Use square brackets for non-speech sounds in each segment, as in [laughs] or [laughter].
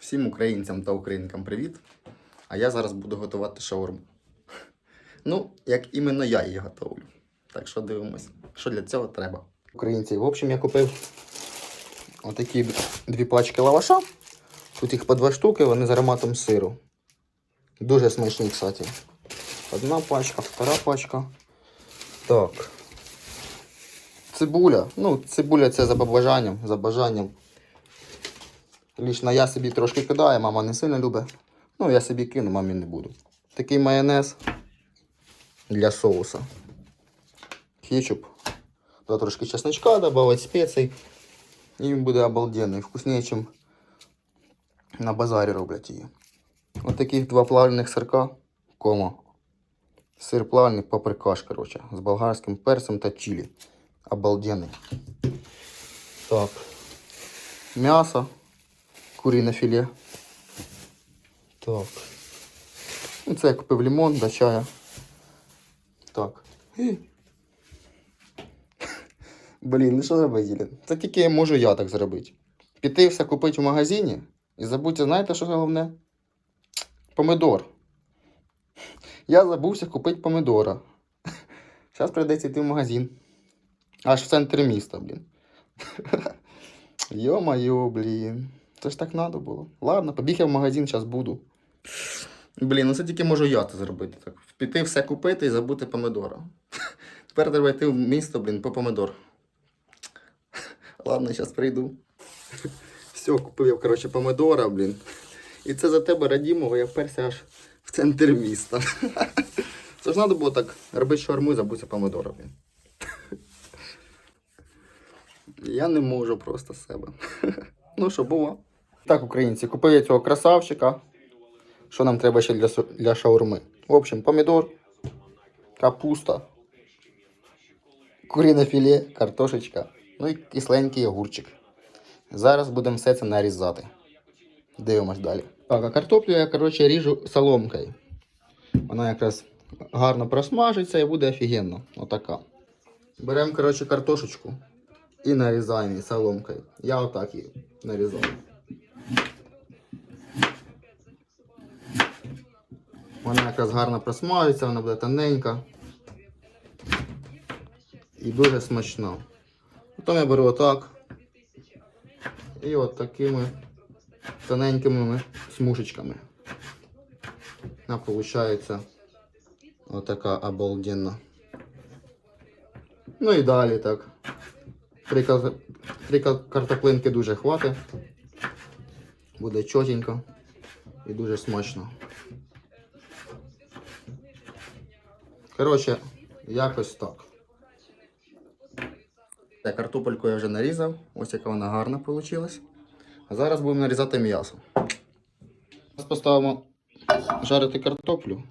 Всім українцям та українкам привіт. А я зараз буду готувати шаурму. Ну, як іменно я її готовлю. Так що дивимось, що для цього треба. Українці, в общем, я купив отакі дві пачки лаваша. Тут їх по два штуки, вони з ароматом сиру. Дуже смачні, кстати. Одна пачка, втора пачка. Так. Цибуля. Ну, цибуля це за побажанням, за бажанням. Лічно я собі трошки кидаю, мама не сильно любить. Ну, я собі кину, мамі не буду. Такий майонез для соуса. Кетчуп. Туди трошки чесночка додавати, спецій. І він буде обалденний, вкусніше, ніж на базарі роблять її. Ось таких два плавлених сирка. Кома. Сир плавлений паприкаш, короче, з болгарським перцем та чилі. Обалденний. Так. М'ясо. Куріне філе. Так. Ну, це я купив лимон до чая. Так. І. [laughs] Блін, ну що зробити? Це тільки можу я так зробити. Піти все купити в магазині і забудьте, знаєте, що головне? Помидор. Я забувся купити помидора. [laughs] Зараз прийдеться йти в магазин. Аж в центрі міста, блін. [laughs] Йо-моє, блін. Це ж так треба було. Ладно, побіг я в магазин, зараз буду. Блін, ну це тільки можу я це зробити. Так. Піти все купити і забути помидора. [laughs] Тепер треба йти в місто, блін, по помидор. [laughs] Ладно, зараз прийду. [laughs] Все, купив я, коротше, помидора, блін. І це за тебе радімого, я вперся аж в центр міста. Це ж треба було так робити шаурму і забути помидора, блін. Я не можу просто себе. Ну що, було. Так, українці, купив я цього красавчика. Що нам треба ще для, для шаурми? В общем, помідор, капуста, куріне філе, картошечка, ну і кисленький огурчик. Зараз будемо все це нарізати. Дивимось далі. Так, а картоплю я, коротше, ріжу соломкою. Вона якраз гарно просмажиться і буде офігенно. Отака. Беремо, коротше, картошечку і нарізаємо її соломкою. Я отак її нарізаю. Вона якраз гарно просмажиться, вона буде тоненька. І дуже смачна. Потім я беру отак. І от такими тоненькими смужечками. Вона виходить отака обалденна. Ну і далі так. Три, три картоплинки дуже хватить. Буде чотенько і дуже смачно. Коротше, якось так. Так, картопельку я вже нарізав. Ось яка вона гарна вийшла. А зараз будемо нарізати м'ясо. Зараз поставимо жарити картоплю.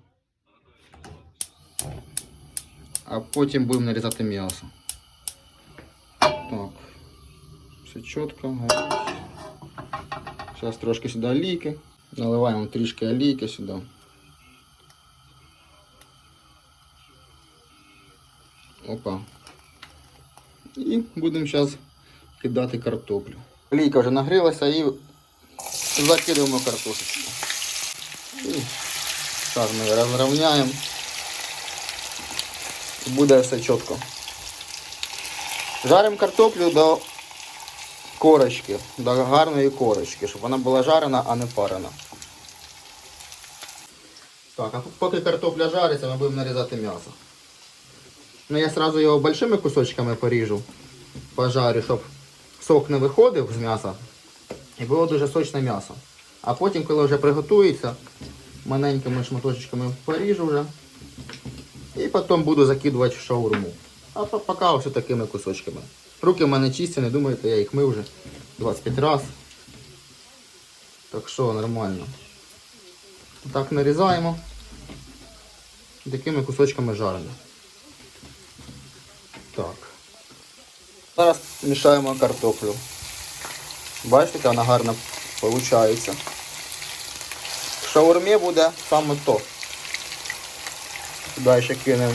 А потім будемо нарізати м'ясо. Так. Все чітко. Зараз трошки сюди олійки. Наливаємо трішки олійки сюди. Опа. Будемо зараз кидати картоплю. Олійка вже нагрілася і закидаємо картошечку. І ми розрівняємо. Буде все чітко. Жаримо картоплю до корочки, до гарної корочки, щоб вона була жарена, а не парена. Так, а поки картопля жариться, ми будемо нарізати м'ясо. Ну я сразу його большими кусочками поріжу, пожарю, щоб сок не виходив з м'яса і було дуже сочне м'ясо. А потім, коли вже приготується, маленькими шматочками поріжу вже. І потім буду закидувати в шаурму. А поки ось такими кусочками. Руки в мене чисті, не думайте, я їх мив вже 25 разів. Так що нормально. Так нарізаємо. Такими кусочками жаримо. Так. Зараз мішаємо картоплю. Бачите, яка вона гарно виходить. В шаурмі буде саме то. Сюди ще кинемо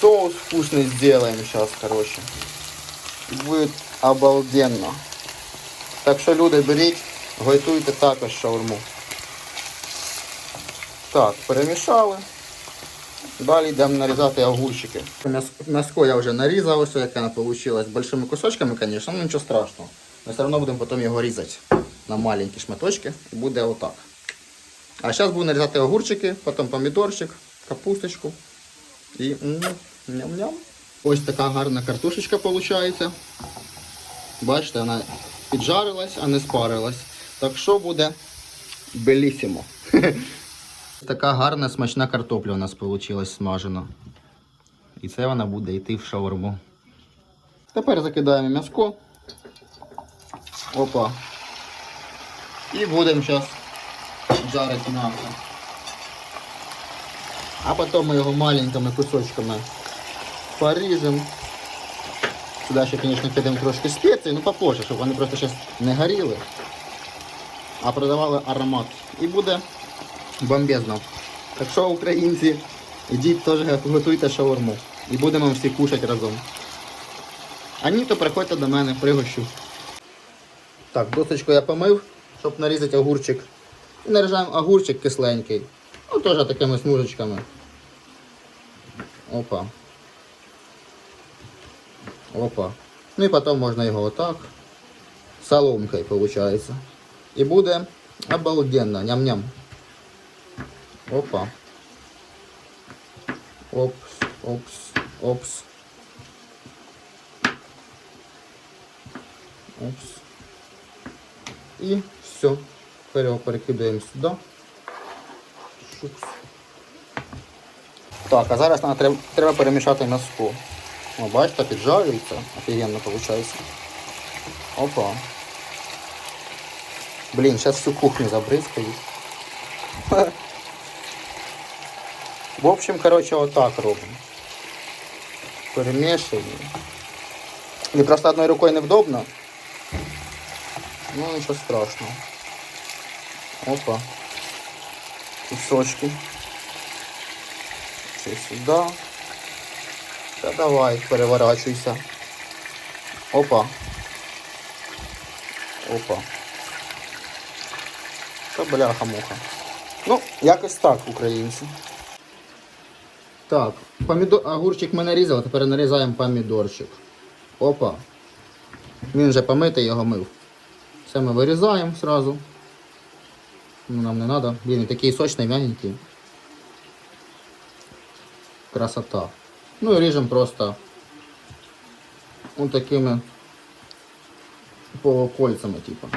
соус вкусный сделаем сейчас, короче. Будет обалденно. Так що, люди, беріть Готуйте також шаурму. Так, перемішали. Далі йдемо нарізати огурчики. М'яско я вже нарізав, ось яке воно вийшло. З большими кусочками, звісно, ну нічого страшного. Ми все одно будемо потім його різати на маленькі шматочки і буде отак. А зараз буду нарізати огурчики, потім помідорчик, капусточку і м, ням-ням. Ось така гарна картошечка виходить. Бачите, вона піджарилась, а не спарилась. Так що буде белісімо. [laughs] Така гарна смачна картопля у нас вийшла смажена. І це вона буде йти в шаурму. Тепер закидаємо м'яско. Опа. І будемо зараз жарити м'ясо. А потім ми його маленькими кусочками поріжемо. Сюди ще, звісно, кидаємо трошки спецій, ну попозже, щоб вони просто зараз не горіли, а продавали аромат. І буде бомбезно. Так що, українці, ідіть теж готуйте шаурму. І будемо всі кушати разом. А ні, то приходьте до мене, пригощу. Так, досочку я помив, щоб нарізати огурчик. І нарізаємо огурчик кисленький. Ну, теж такими смужечками. Опа. Опа. Ну і потім можна його отак. Соломкою виходить. І буде обалденно. Ням-ням. Опа. Опс, опс, опс. Опс. І все. Тепер його перекидаємо сюди. Шукс. Так, а зараз нам треба, треба перемішати м'яско. О, бачите, піджарюється. Офігенно виходить. Опа. Блін, зараз всю кухню забризкаю. [laughs] В общем, короче, вот так робимо. Перемішуємо. І просто одною рукою невдобно. Ну, нічого страшного. Опа. Кусочки. Це сюди. Та давай, переворачуйся. Опа. Опа. Та бляха-муха. Ну, якось так, українці. Так, помідор... огурчик ми нарізали, тепер нарізаємо помідорчик. Опа. Він вже помитий, його мив. Все ми вирізаємо сразу. Ну, нам не треба. Він такий сочний, м'ягенький. Красота. Ну і ріжемо просто вот такими полукольцами, типа.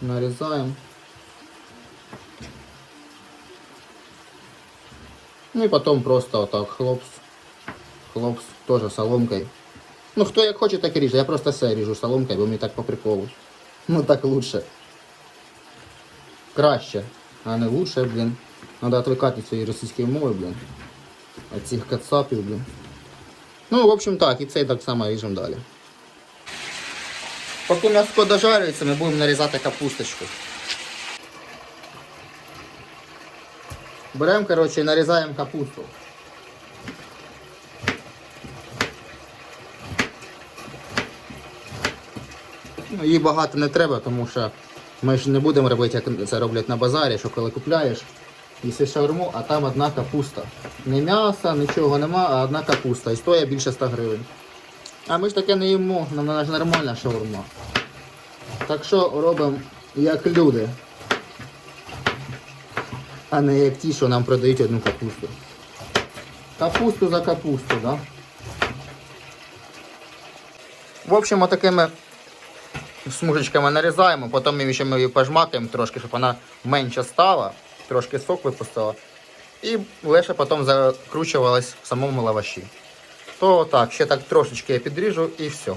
Нарізаємо. Ну і потім просто отак хлопс. Хлопс, теж соломкою. Ну хто як хоче, так і ріже. Я просто все ріжу соломкою, бо мені так по приколу. Ну так лучше. Краще, а не лучше, блін. Надо отвыкать від цієї російської мови, блін. От цих кацапів, блін. Ну, в общем так, і цей так само ріжемо далі. Поки м'ясо дожарюється, ми будемо нарізати капусточку. Беремо, коротше, і нарізаємо капусту. Ну, її багато не треба, тому що ми ж не будемо робити, як це роблять на базарі, що коли купляєш, їси шаурму, а там одна капуста. Не м'яса, нічого нема, а одна капуста. І стоїть більше 100 гривень. А ми ж таке не їмо, нам ж нормальна шаурма. Так що робимо як люди. А не як ті, що нам продають одну капусту. Капусту за капусту, да? В общем, отакими смужечками нарізаємо, потім ми ще ми її пожмакаємо трошки, щоб вона менше стала, трошки сок випустила. І лише потім закручувалась в самому лаваші. То так, ще так трошечки я підріжу і все.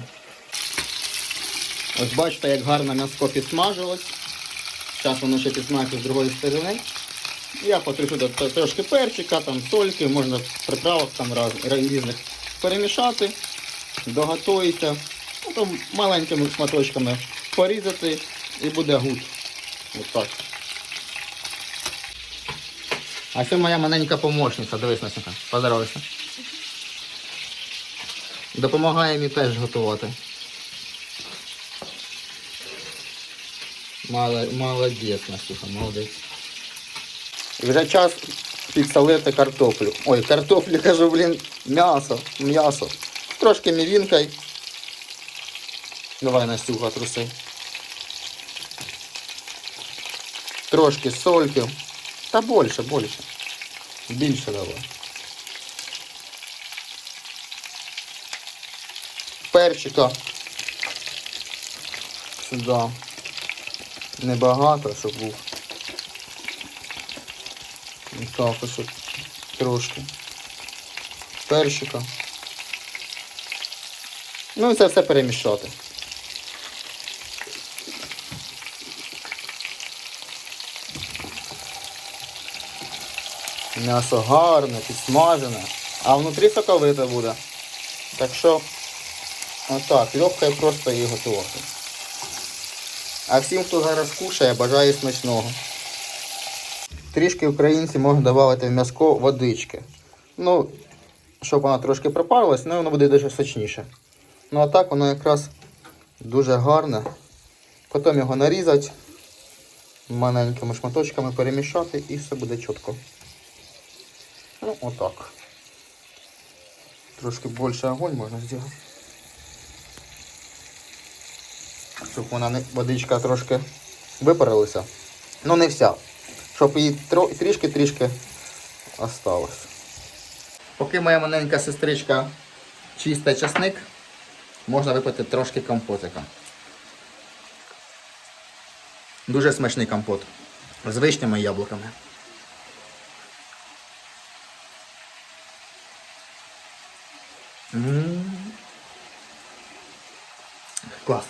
Ось бачите, як гарно м'ясо підсмажилось. Зараз воно ще підсмажиться з другої сторони. Я потрішую до трошки перчика, там сольки, можна приправок там раз, різних перемішати, доготується. Потім маленькими шматочками порізати і буде гуд. Ось так. А це моя маленька помощниця, дивись Насіка, поздоровайся. Допомагає мені теж готувати. Молодець, Настюха, молодець. Вже час підсолити картоплю. Ой, картоплю, кажу, блін, м'ясо, м'ясо. Трошки мівінкою. Давай, Настюха, труси. Трошки сольки. Та більше, більше. Більше давай. Перчика. Сюди. Небагато, щоб був. І Так, ось от трошки. Перчика. Ну і це все перемішати. М'ясо гарне, підсмажене, а внутрі соковите буде. Так що, отак, легко і просто її готувати. А всім, хто зараз кушає, бажаю смачного. Трішки українці можуть додати в м'яско водички. Ну, щоб вона трошки пропарилась, ну воно буде дуже сочніше. Ну а так воно якраз дуже гарне. Потім його нарізати маленькими шматочками перемішати і все буде чітко. Ну, отак. Трошки більше огонь можна зробити. Щоб вона водичка трошки випарилася. Ну не вся. Щоб її трішки-трішки осталось. Поки моя маленька сестричка чистить часник, можна випити трошки компотика. Дуже смачний компот. З вишнями і яблуками. М. Клас.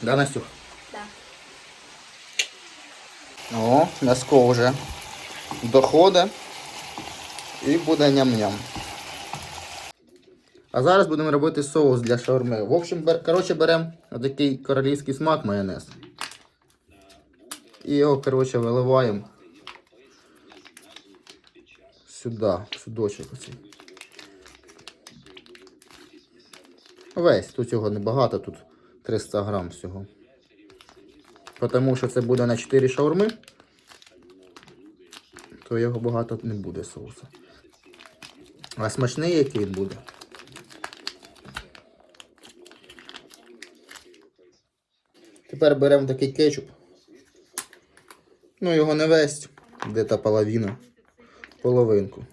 Да, Настюх? О, м'яско вже доходить і буде ням-ням. А зараз будемо робити соус для шаурми. В общем, бер... коротше, беремо такий королівський смак майонез. І його, коротше, виливаємо сюди, судочок оцей. Весь, тут його небагато, тут 300 грам всього. Тому що це буде на 4 шаурми, то його багато не буде соусу. А смачний який буде. Тепер беремо такий кетчуп. Ну, його не весь, де-то половина. Половинку.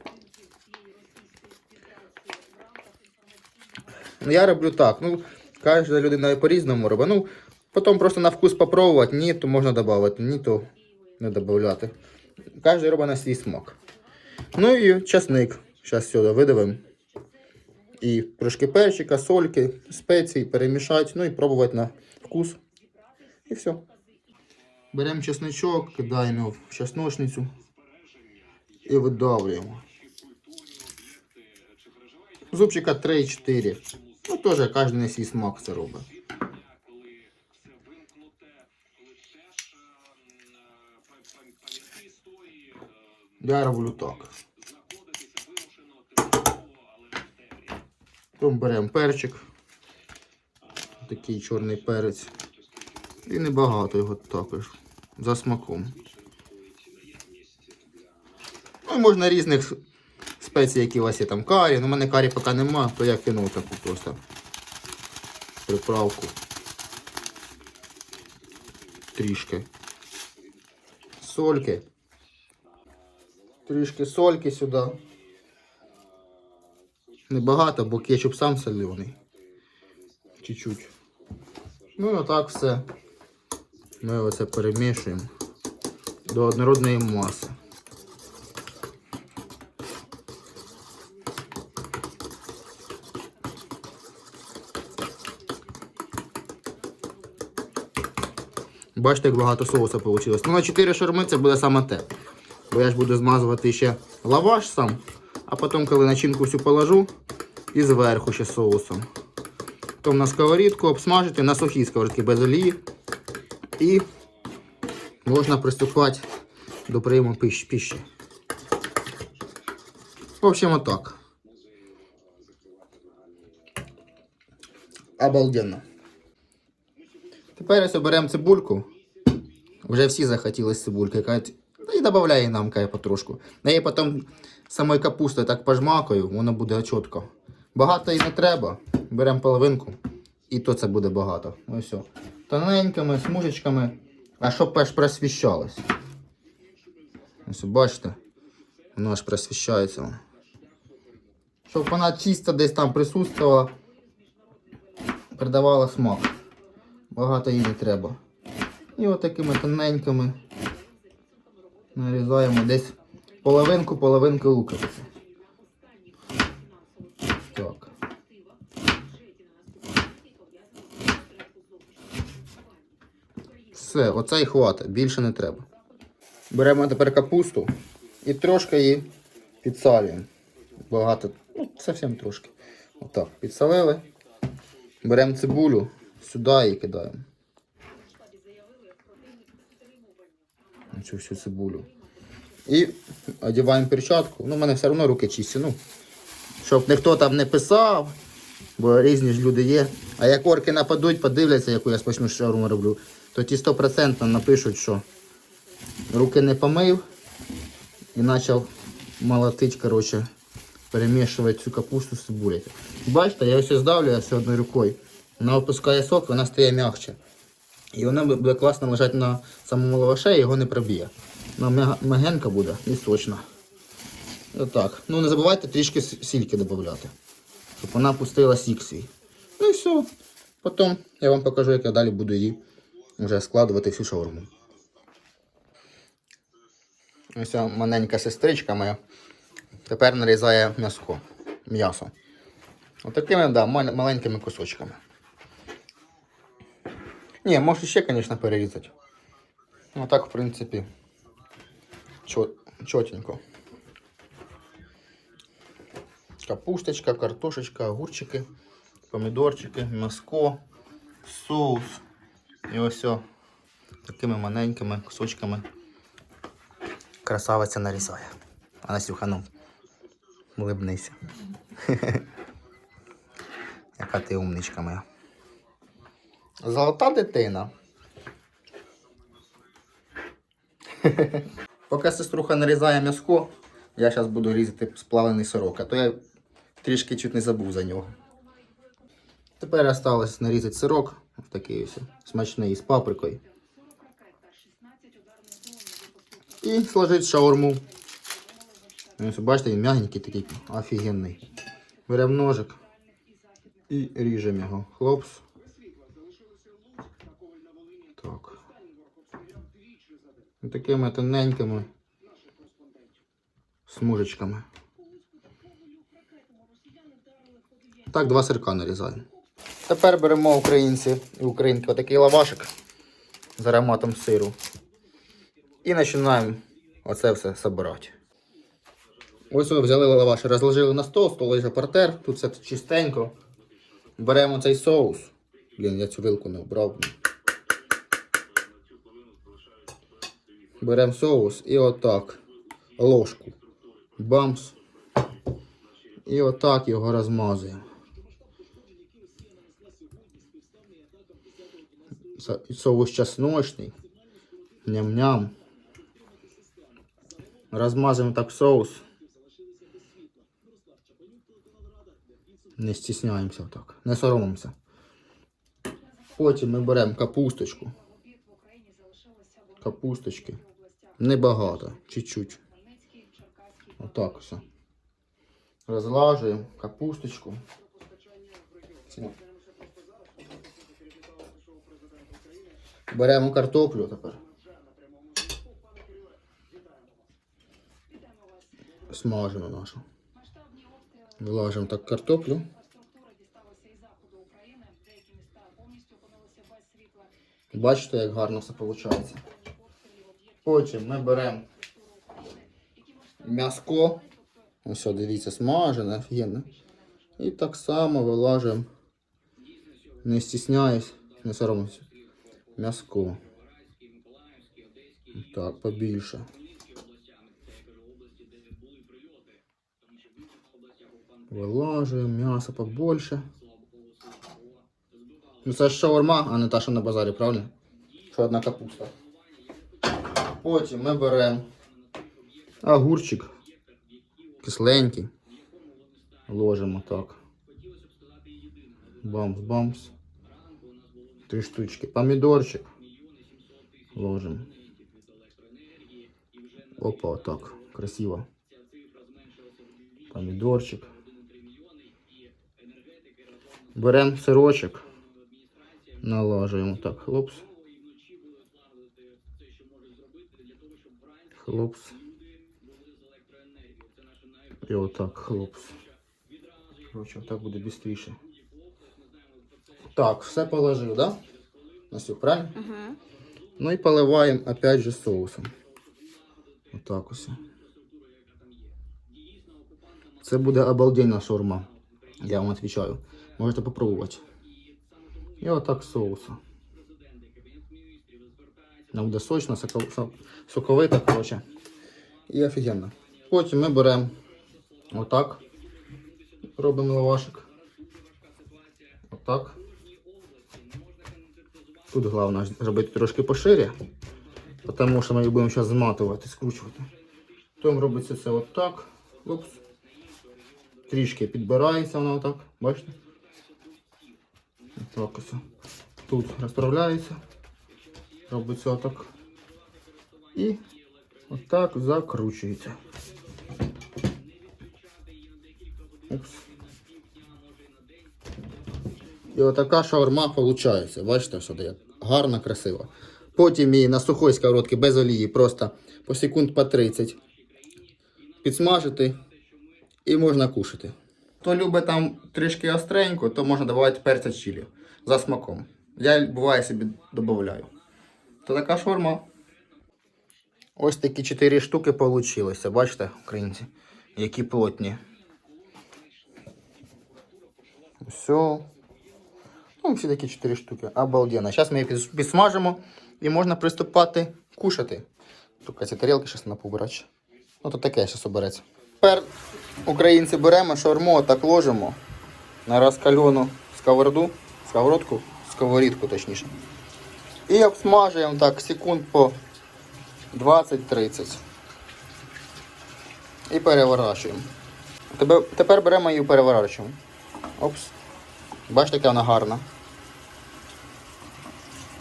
Ну, Я роблю так. Ну, кожна людина по-різному робить. Ну, потім просто на вкус попробувати, ні, то можна додати, ні, то не додати. Кожен робить на свій смак. Ну і часник. Зараз сюди видавимо. І трошки перчика, сольки, спеції перемішати, ну і пробувати на вкус. І все. Беремо чесничок, кидаємо в чесночницю і видавлюємо. Зубчика 3-4. Ну, теж кожен на свій смак це робить. Я роблю так. Потім беремо перчик. Такий чорний перець. І небагато його також. За смаком. Ну, і можна різних спецій, які у вас є там карі. Ну, у мене карі поки нема, то я кинув таку просто приправку. Трішки. Сольки. Трішки сольки сюди. Небагато, бо кетчуп сам солений. Чуть-чуть. Ну і отак все. Ми оце перемішуємо до однородної маси. Бачите, як багато соуса вийшло. Ну, на 4 шарми це буде саме те. Бо я ж буду змазувати ще лаваш сам, а потім, коли начинку всю положу, і зверху ще соусом. Потім на сковорідку обсмажити на сухій сковорідці без олії. І можна приступати до прийому пищі. В общем, отак. Обалденно. Тепер ось беремо цибульку Вже всі захотіли цибульки. Кажуть, «Та і додай нам каже, потрошку. Я потім самої капусти так пожмакаю, воно буде чітко. Багато і не треба. Беремо половинку, і то це буде багато. Ось все. Тоненькими смужечками, а щоб аж просвіщалось. Ось бачите, воно аж просвіщається. Щоб вона чисто десь там присутствувала, придавала смак. Багато їй не треба. І от такими тоненькими нарізаємо десь половинку, половинку луковиці. Так. Все, оце і хватить, більше не треба. Беремо тепер капусту і трошки її підсалюємо. Багато, ну, зовсім трошки. Отак, підсолили. Беремо цибулю, сюди її кидаємо. Цю всю цибулю. І одягаємо перчатку. Ну, в мене все одно руки чисті. Ну, щоб ніхто там не писав, бо різні ж люди є. А як орки нападуть, подивляться, яку я смачну шаурму роблю, то ті 100% напишуть, що руки не помив і почав молотити, коротше, перемішувати цю капусту з цибулею. Бачите, я ось здавлю все одною рукою. Вона опускає сок, вона стає м'якше. І вона буде класно лежати на самому лаваше і його не проб'є. Вона м'я- м'ягенька буде і сочна. Отак. Ну не забувайте трішки сільки додати, щоб вона пустила сік свій. Ну і все. Потім я вам покажу, як я далі буду її вже складувати всю шаурму. Ось маленька сестричка моя тепер нарізає м'яско. М'ясо. Отакими, да, маленькими кусочками. Ні, може ще, звісно, перерізати. Ну так, в принципі, чо- чотенько. Капусточка, картошечка, огурчики, помідорчики, м'яско, соус. І ось все такими маленькими кусочками красавиця нарізає. А Насюха, ну, улибнися. [laughs] Яка ти умничка моя. Золота дитина. [laughs] Поки сеструха нарізає м'яско, я зараз буду різати сплавлений сирок, а то я трішки чуть не забув за нього. Тепер осталось нарізати сирок, ось такий ось смачний з паприкою. І сложити шаурму. Ось, бачите, він м'ягенький такий, офігенний. Беремо ножик і ріжемо його. Хлопс. Так. І Такими тоненькими смужечками. Так, два сирка нарізаємо. Тепер беремо українці і українки отакий лавашик з ароматом сиру. І починаємо оце все збирати. Ось ми взяли лаваш, розложили на стол, стол лежить партер, тут все чистенько. Беремо цей соус. Блін, я цю вилку не обрав. Беремо соус і отак. Ложку. Бамс. І отак його розмазуємо. Соус чесночний. Ням-ням. Розмазуємо так соус. Не стісняємося так. Не соромимося. Потім ми беремо капусточку. Капусточки. Небагато, чуть-чуть. Отак все. Розлажуємо капусточку. Беремо картоплю тепер. Смажимо нашу. Вилажимо так картоплю. Бачите, як гарно все виходить. Потім ми беремо м'яско. Ось, дивіться, смажене, офігенно. І так само вилажимо. Не стісняюсь, не соромлюсь. М'яско. Так, побільше. Вилажуємо м'ясо побольше. Ну це ж шаурма, а не та, що на базарі, правильно? Що одна капуста. Потім ми беремо огурчик кисленький. Ложимо так. Бамс-бамс. Три штучки. Помідорчик. Ложимо. Опа, отак. Красиво. Помідорчик. Беремо сирочок. Налажуємо так. Хлопс. Хлопс. І отак, хлопс. Короче, отак буде швидше. Так, все положив, да? Настю, правильно? Угу. Ну і поливаємо опять же соусом. Отак ось. Це буде обалденна шаурма. Я вам відповідаю. Можете попробувати. І отак соусом. Нам буде сочно, соко- коротше. І офігенно. Потім ми беремо отак. Робимо лавашик. Отак. Тут головне зробити трошки пошире, тому що ми її будемо зараз зматувати, скручувати. Потім робиться це отак. Опс. Трішки підбирається вона отак. Бачите? Отак ось. Тут розправляється. Робиться отак. І отак закручується. Опс. І отака шаурма виходить. Бачите, що як гарно, красиво. Потім її на сухой сковородці без олії просто по секунд по 30 підсмажити і можна кушати. Хто любить там трішки остренько, то можна додавати перця чилі за смаком. Я буває собі додаю. То така шаурма. Ось такі 4 штуки вийшло. Бачите, українці, які плотні. Все. Ну, всі такі 4 штуки. Обалденно. Зараз ми її під- підсмажимо і можна приступати кушати. Тільки ці тарілки зараз на побирати. Ну, то таке зараз обереться. Тепер українці беремо шаурму, так ложимо на розкалену сковороду, сковородку, сковорідку точніше. І обсмажуємо так секунд по 20-30. І переворачуємо. Тепер беремо її переворачуємо. Опс. Бачите, яка вона гарна.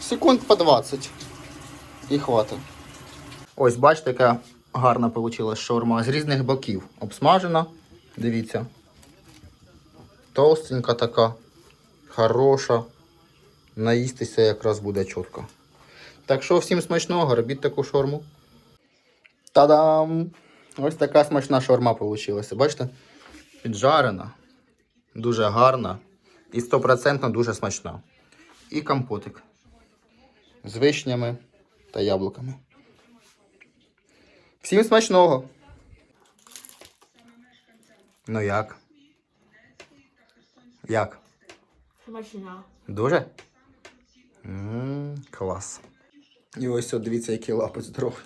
Секунд по 20. І хватить. Ось, бачите, яка гарна вийшла шаурма з різних боків. Обсмажена. Дивіться. Толстенька така. Хороша. Наїстися якраз буде чітко. Так що всім смачного, робіть таку шаурму. Та-дам! Ось така смачна шаурма вийшла. Бачите? Піджарена. Дуже гарна. І стопроцентно дуже смачна. І компотик. З вишнями та яблуками. Всім смачного. Ну як? Як? Смачна. Дуже? М клас. І ось от дивіться, який лапи здоровий.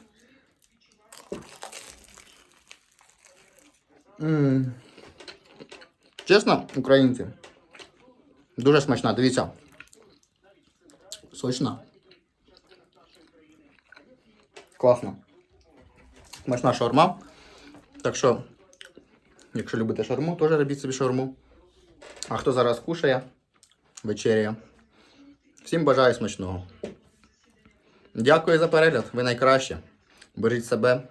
М. Чесно, українці. Дуже смачна, дивіться. Сочна. Класно. Смачна шаурма. Так що, якщо любите шаурму, теж робіть собі шаурму. А хто зараз кушає, вечеряє. Всім бажаю смачного. Дякую за перегляд. Ви найкраще. Беріть себе.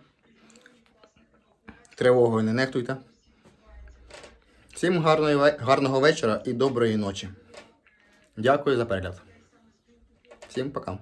Тривогою не нехтуйте. Всім гарної, гарного вечора і доброї ночі. Дякую за перегляд. Всім пока.